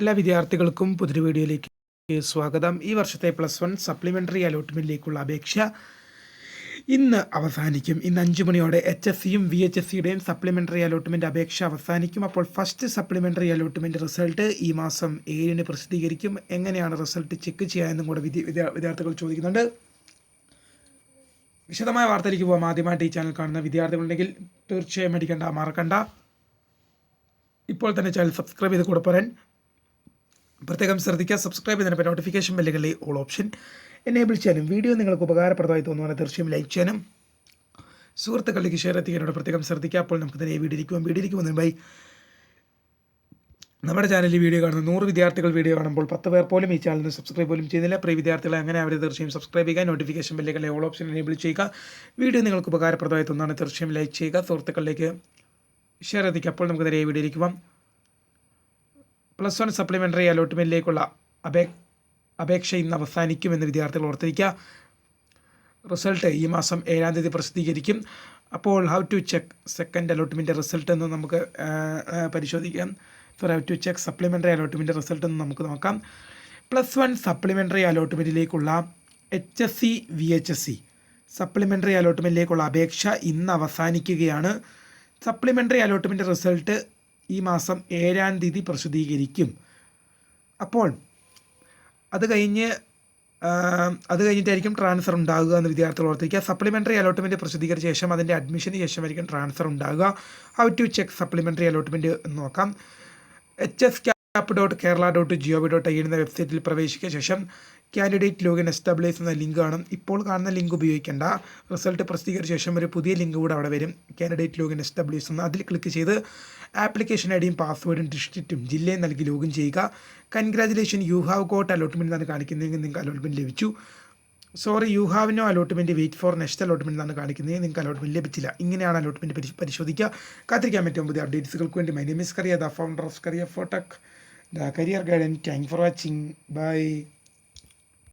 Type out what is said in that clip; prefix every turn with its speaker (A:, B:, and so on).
A: എല്ലാ വിദ്യാർത്ഥികൾക്കും പുതിയ വീഡിയോയിലേക്ക് സ്വാഗതം. ഈ വർഷത്തെ പ്ലസ് വൺ സപ്ലിമെന്ററി അലോട്ട്മെന്റിലേക്കുള്ള അപേക്ഷ ഇന്ന് അവസാനിക്കും. ഇന്ന് അഞ്ച് മണിയോടെ എച്ച് എസ് സിയും വി എച്ച് എസ് സിയുടെയും സപ്ലിമെന്ററി അലോട്ട്മെന്റ് അപേക്ഷ അവസാനിക്കും. അപ്പോൾ ഫസ്റ്റ് സപ്ലിമെന്ററി അലോട്ട്മെന്റ് റിസൾട്ട് ഈ മാസം ഏഴിന് പ്രസിദ്ധീകരിക്കും. എങ്ങനെയാണ് റിസൾട്ട് ചെക്ക് ചെയ്യാമെന്നും കൂടെ വിദ്യ വിദ്യാർത്ഥികൾ ചോദിക്കുന്നുണ്ട്. വിശദമായ വാർത്തയിലേക്ക് പോകാം ആദ്യമായിട്ട് ഈ ചാനൽ കാണുന്ന വിദ്യാർത്ഥികളുണ്ടെങ്കിൽ തീർച്ചയായും മേടിക്കേണ്ട മറക്കണ്ട. ഇപ്പോൾ തന്നെ ചാനൽ സബ്സ്ക്രൈബ് ചെയ്ത് കൂടെ പ്രത്യേകം ശ്രദ്ധിക്കുക സബ്സ്ക്രൈബ് ചെയ്തതിന് നോട്ടിഫിക്കേഷൻ ബെല്ലുകളിൽ ഓൾ ഓപ്ഷൻ എനേബിൾ ചെയ്യാനും വീഡിയോ നിങ്ങൾക്ക് ഉപകാരപ്രദമായി തോന്നുവാണെങ്കിൽ തീർച്ചയായും ലൈക്ക് ചെയ്യാനും സുഹൃത്തുക്കളിലേക്ക് ഷെയർ എത്തിക്കാനോട് പ്രത്യേകം ശ്രദ്ധിക്കുക. അപ്പോൾ നമുക്ക് തന്നെ ഈ ഇരിക്കുവാൻ വീഡിയോ വീഡിയോയിലേക്ക് ബൈ നമ്മുടെ ചാനലിൽ വീഡിയോ കാണുന്ന നൂറ് വിദ്യാർത്ഥികൾ വീഡിയോ കാണുമ്പോൾ പത്ത് പേർ പോലും ഈ ചാനലിന് സബ്സ്ക്രൈബ് പോലും ചെയ്യുന്നില്ല. പ്രിയ വിദ്യാർത്ഥികളെ അങ്ങനെ അവർ തീർച്ചയായും സബ്സ്ക്രൈബ് ചെയ്യുക നോട്ടിഫിക്കേഷൻ ബെല്ലുകളെ ഓൾ ഓപ്ഷൻ എനേബിൾ ചെയ്യുക. വീഡിയോ നിങ്ങൾക്ക് ഉപകാരപ്രദമായി തോന്നുകയാണ് തീർച്ചയായും ലൈക്ക് ചെയ്യുക. സുഹൃത്തുക്കളിലേക്ക് ഷെയർ എത്തിക്കുക. അപ്പോൾ നമുക്ക് നേരെ വീഡിയോ പോകാം. പ്ലസ് വൺ സപ്ലിമെന്ററി അലോട്ട്മെന്റിലേക്കുള്ള അപേ അപേക്ഷ ഇന്ന് അവസാനിക്കുമെന്ന് വിദ്യാർത്ഥികൾ ഓർത്തിരിക്കുക. റിസൾട്ട് ഈ മാസം ഏഴാം തീയതി പ്രസിദ്ധീകരിക്കും. അപ്പോൾ how to check second allotment result എന്ന് നമുക്ക് പരിശോധിക്കാം. Sorry how to check supplementary allotment result എന്ന് നമുക്ക് നോക്കാം. Plus one supplementary അലോട്ട്മെന്റിലേക്കുള്ള H S C V H S C supplementary അലോട്ട്മെന്റിലേക്കുള്ള അപേക്ഷ ഇന്ന് അവസാനിക്കുകയാണ്. സപ്ലിമെന്ററി അലോട്ട്മെന്റ് റിസൾട്ട് ഈ മാസം ഏഴാം തീയതി പ്രസിദ്ധീകരിക്കും. അപ്പോൾ അത് കഴിഞ്ഞ് അത് കഴിഞ്ഞിട്ടായിരിക്കും ട്രാൻസ്ഫർ ഉണ്ടാകുക എന്ന് വിദ്യാർത്ഥികൾ ഓർത്തിരിക്കുക. സപ്ലിമെന്ററി അലോട്ട്മെന്റ് പ്രസിദ്ധീകരിച്ച ശേഷം അതിന്റെ അഡ്മിഷന് ശേഷമായിരിക്കും ട്രാൻസ്ഫർ ഉണ്ടാകുക how to check supplementary allotment നോക്കാം. H S cap dot Kerala dot V dot I എന്ന വെബ്സൈറ്റിൽ പ്രവേശിച്ച ശേഷം കാൻഡിഡേറ്റ് ലോഗിൻ എസ്റ്റാബ്ലിഷ് എന്ന ലിങ്ക് കാണും. ഇപ്പോൾ കാണുന്ന ലിങ്ക് ഉപയോഗിക്കേണ്ട. റിസൾട്ട് പ്രസിദ്ധീകരിച്ച ശേഷം ഒരു പുതിയ ലിങ്ക് കൂടെ അവിടെ വരും. കാൻഡിഡേറ്റ് ലോഗിൻ എസ്റ്റാബ്ലിഷ് എന്ന് അതിൽ ക്ലിക്ക് ചെയ്ത് ആപ്ലിക്കേഷൻ ഐ ഡിയും പാസ്വേഡും ഡിസ്ട്രിക്റ്റും ജില്ലയും നൽകി ലോഗിൻ ചെയ്യുക. Congratulation you have got allotment എന്നാണ് കാണിക്കുന്നതെങ്കിൽ നിങ്ങൾക്ക് അലോട്ട്മെന്റ് ലഭിച്ചു. Sorry you have no allotment wait for next allotment എന്നാണ് കാണിക്കുന്നത്. നിങ്ങൾക്ക് അലോട്ട്മെന്റ് ലഭിച്ചില്ല. ഇങ്ങനെയാണ് അലോട്ട്മെന്റ് പരിശോധിക്കുക. കാത്തിരിക്കാൻ പറ്റും പുതിയ അപ്ഡേറ്റ്സുകൾക്ക് വേണ്ടി. My name is Kariya the founder of Kariya ഫോട്ടക് the career guide and thank you for watching. Bye.